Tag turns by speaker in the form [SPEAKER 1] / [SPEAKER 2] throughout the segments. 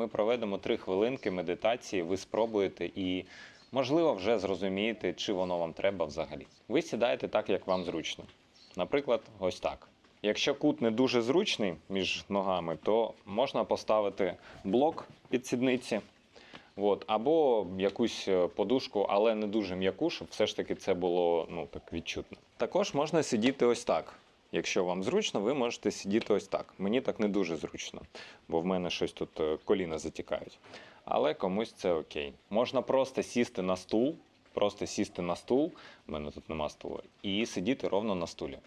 [SPEAKER 1] ми проведемо 3 хвилинки медитації, ви спробуєте і, можливо, вже зрозумієте, чи воно вам треба взагалі. Ви сідаєте так, як вам зручно. Наприклад, ось так. Якщо кут не дуже зручний між ногами, то можна поставити блок під сідниці. От, або якусь е, подушку, але не дуже м'яку, щоб все ж таки це було ну, так відчутно. Також можна сидіти ось так. Якщо вам зручно, ви можете сидіти ось так. Мені так не дуже зручно, бо в мене щось тут е, коліна затікають. Але комусь це окей. Можна просто сісти на стул, просто сісти на стул, в мене тут нема стула, і сидіти ровно на стулі.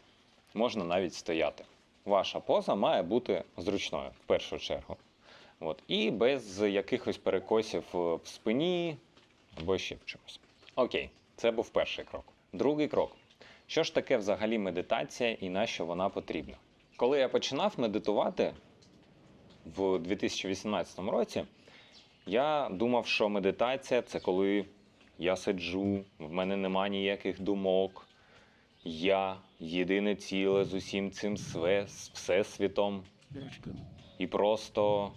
[SPEAKER 1] Можна навіть стояти. Ваша поза має бути зручною в першу чергу. От. І без якихось перекосів е, в спині або ще в чомусь. Окей, це був перший крок. Другий крок. Що ж таке взагалі медитація і на що вона потрібна? Коли я починав медитувати в 2018 році, я думав, що медитація це коли я сиджу, в мене нема ніяких думок, я єдине ціле з усім цим све- з всесвітом і просто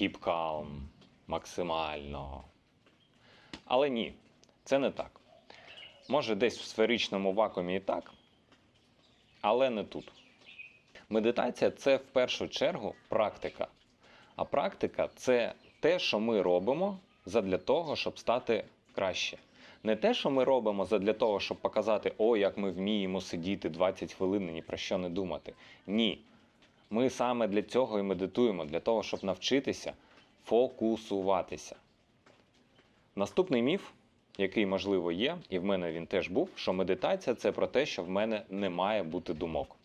[SPEAKER 1] keep calm максимально. Але ні, це не так. Може, десь в сферичному вакуумі і так, але не тут. Медитація це в першу чергу практика. А практика це те, що ми робимо задля того, щоб стати краще. Не те, що ми робимо задля того, щоб показати, о, як ми вміємо сидіти 20 хвилин і ні про що не думати. Ні. Ми саме для цього і медитуємо, для того, щоб навчитися фокусуватися. Наступний міф, який можливо є, і в мене він теж був, що медитація це про те, що в мене не має бути думок.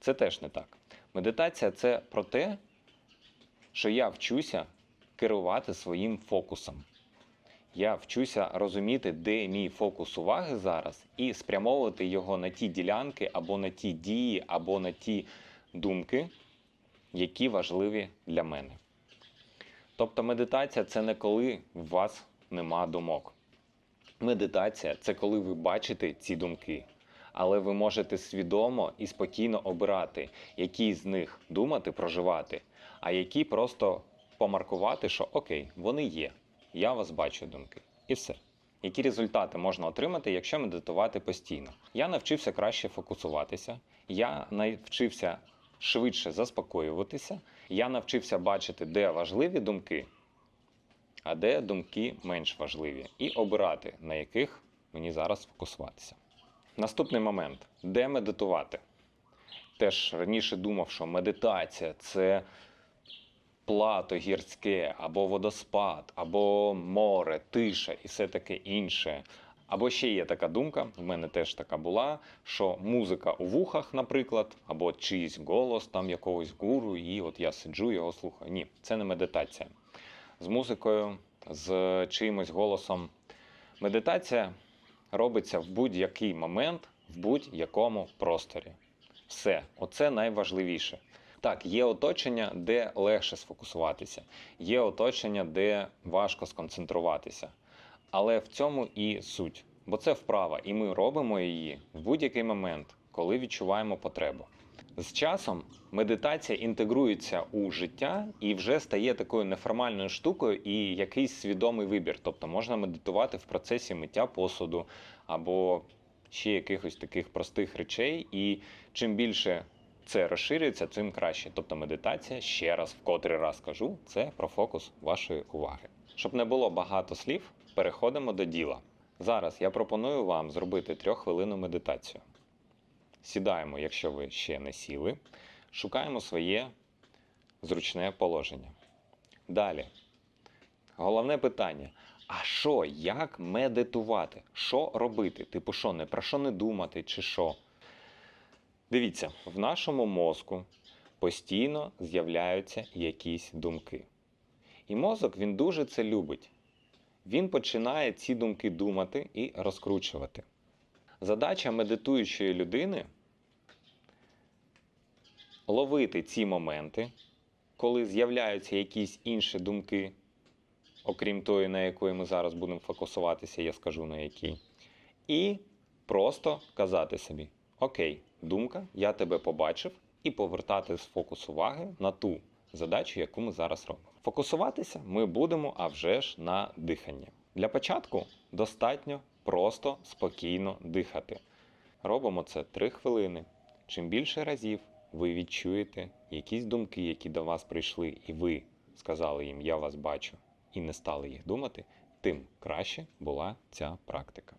[SPEAKER 1] Це теж не так. Медитація це про те, що я вчуся керувати своїм фокусом. Я вчуся розуміти, де мій фокус уваги зараз, і спрямовувати його на ті ділянки, або на ті дії, або на ті думки, які важливі для мене. Тобто медитація це не коли у вас нема думок. Медитація це коли ви бачите ці думки, але ви можете свідомо і спокійно обирати, які з них думати, проживати, а які просто помаркувати, що окей, вони є. Я вас бачу думки. І все. Які результати можна отримати, якщо медитувати постійно? Я навчився краще фокусуватися, я навчився швидше заспокоюватися, я навчився бачити, де важливі думки, а де думки менш важливі, і обирати, на яких мені зараз фокусуватися. Наступний момент де медитувати? Теж раніше думав, що медитація це плато гірське, або водоспад, або море, тиша і все таке інше. Або ще є така думка, в мене теж така була, що музика у вухах, наприклад, або чийсь голос там якогось гуру, і от я сиджу, його слухаю. Ні, це не медитація. З музикою, з чиїмось голосом. Медитація робиться в будь-який момент, в будь-якому просторі. Все, оце найважливіше. Так, є оточення, де легше сфокусуватися, є оточення, де важко сконцентруватися. Але в цьому і суть. Бо це вправа, і ми робимо її в будь-який момент, коли відчуваємо потребу. З часом медитація інтегрується у життя і вже стає такою неформальною штукою і якийсь свідомий вибір. Тобто можна медитувати в процесі миття посуду або ще якихось таких простих речей. І чим більше це розширюється, тим краще. Тобто медитація, ще раз, в котрий раз кажу, це про фокус вашої уваги. Щоб не було багато слів, переходимо до діла. Зараз я пропоную вам зробити трьоххвилинну медитацію. Сідаємо, якщо ви ще не сіли, шукаємо своє зручне положення. Далі. Головне питання: а що, як медитувати? Що робити? Типу, що, не про що не думати, чи що? Дивіться, в нашому мозку постійно з'являються якісь думки. І мозок він дуже це любить. Він починає ці думки думати і розкручувати. Задача медитуючої людини ловити ці моменти, коли з'являються якісь інші думки, окрім тої, на якої ми зараз будемо фокусуватися, я скажу на якій. І просто казати собі: Окей, думка, я тебе побачив, і повертати з фокус уваги на ту задачу, яку ми зараз робимо. Фокусуватися ми будемо, а вже ж на диханні. Для початку достатньо просто спокійно дихати. Робимо це 3 хвилини. Чим більше разів ви відчуєте якісь думки, які до вас прийшли, і ви сказали їм Я вас бачу, і не стали їх думати, тим краще була ця практика.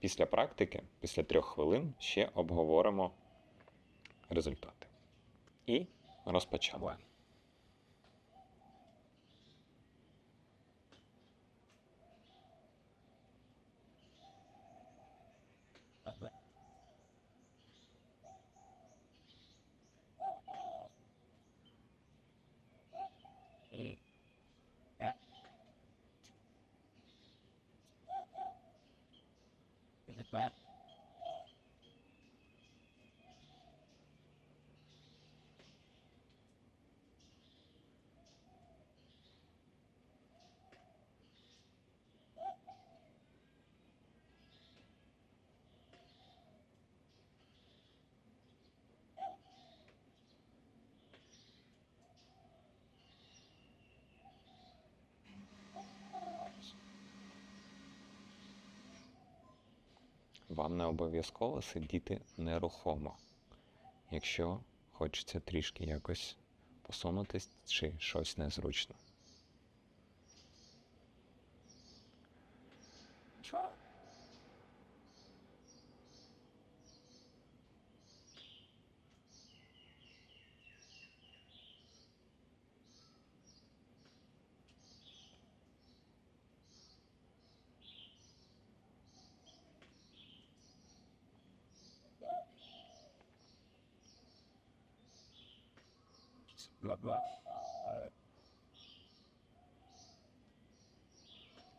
[SPEAKER 1] Після практики, після трьох хвилин, ще обговоримо результати. І розпочали. Вам не обов'язково сидіти нерухомо. Якщо хочеться трішки якось посунутись чи щось незручно.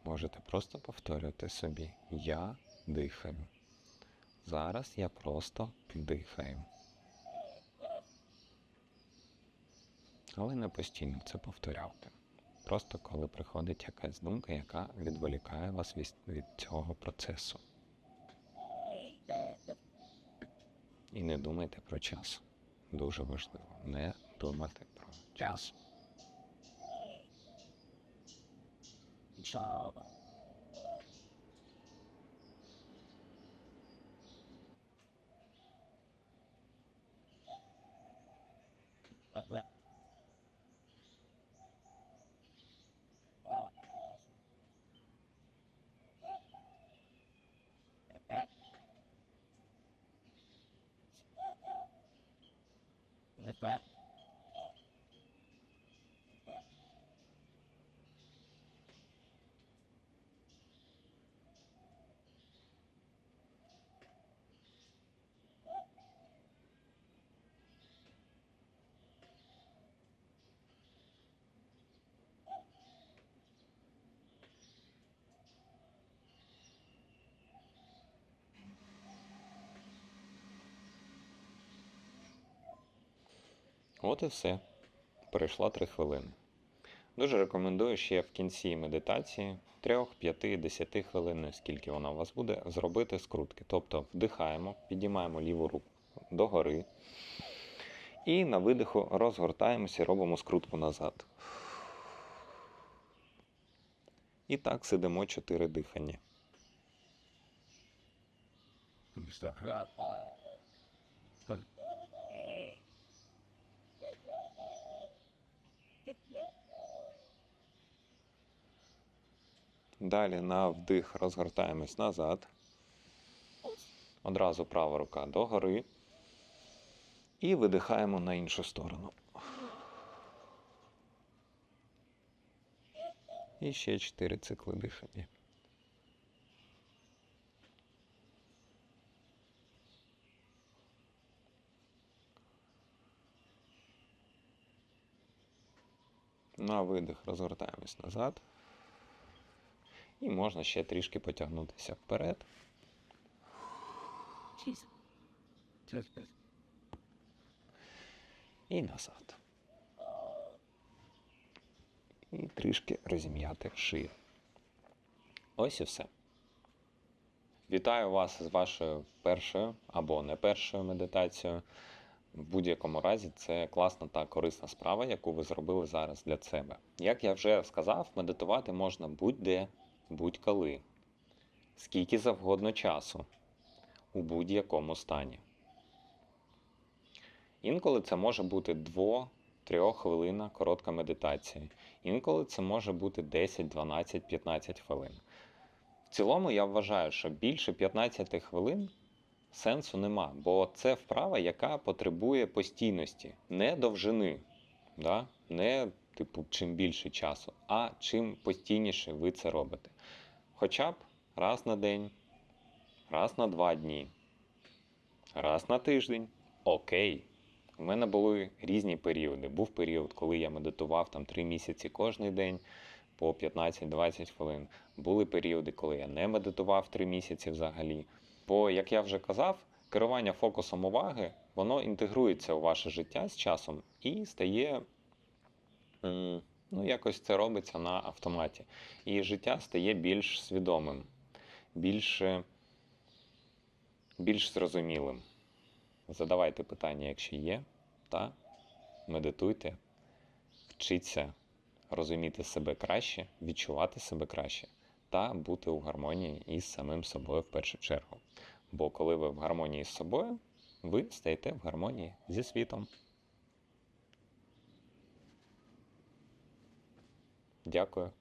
[SPEAKER 1] Можете просто повторювати собі Я дихаю. Зараз я просто дихаю. Але не постійно це повторяйте. Просто коли приходить якась думка, яка відволікає вас від цього процесу. І не думайте про час. Дуже важливо не думати про час. От і все. Перейшло 3 хвилини. Дуже рекомендую ще в кінці медитації 3, 5, 10 хвилин, скільки вона у вас буде, зробити скрутки. Тобто вдихаємо, підіймаємо ліву руку догори. І на видиху розгортаємося і робимо скрутку назад. І так сидимо 4 дихання. Далі на вдих розгортаємось назад. Одразу права рука догори. І видихаємо на іншу сторону. І ще 4 цикли дихання. На видих розгортаємось назад. І можна ще трішки потягнутися вперед. І назад. І трішки розім'яти шию. Ось і все. Вітаю вас з вашою першою або не першою медитацією. в будь-якому разі це класна та корисна справа, яку ви зробили зараз для себе. Як я вже сказав, медитувати можна будь-де, будь-коли, скільки завгодно часу, у будь-якому стані. Інколи це може бути 2-3 хвилина коротка медитація. Інколи це може бути 10, 12, 15 хвилин. В цілому я вважаю, що більше 15 хвилин сенсу нема, бо це вправа, яка потребує постійності, не довжини, да? не типу чим більше часу, а чим постійніше ви це робите. Хоча б раз на день, раз на два дні, раз на тиждень. Окей. У мене були різні періоди. Був період, коли я медитував там 3 місяці кожен день по 15-20 хвилин. Були періоди, коли я не медитував 3 місяці взагалі. Бо, як я вже казав, керування фокусом уваги воно інтегрується у ваше життя з часом і стає, ну, якось це робиться на автоматі. І життя стає більш свідомим, більш, е, більш зрозумілим. Задавайте питання, якщо є, та медитуйте, вчіться розуміти себе краще, відчувати себе краще та бути у гармонії із самим собою в першу чергу. Бо коли ви в гармонії з собою, ви стаєте в гармонії зі світом. Дякую.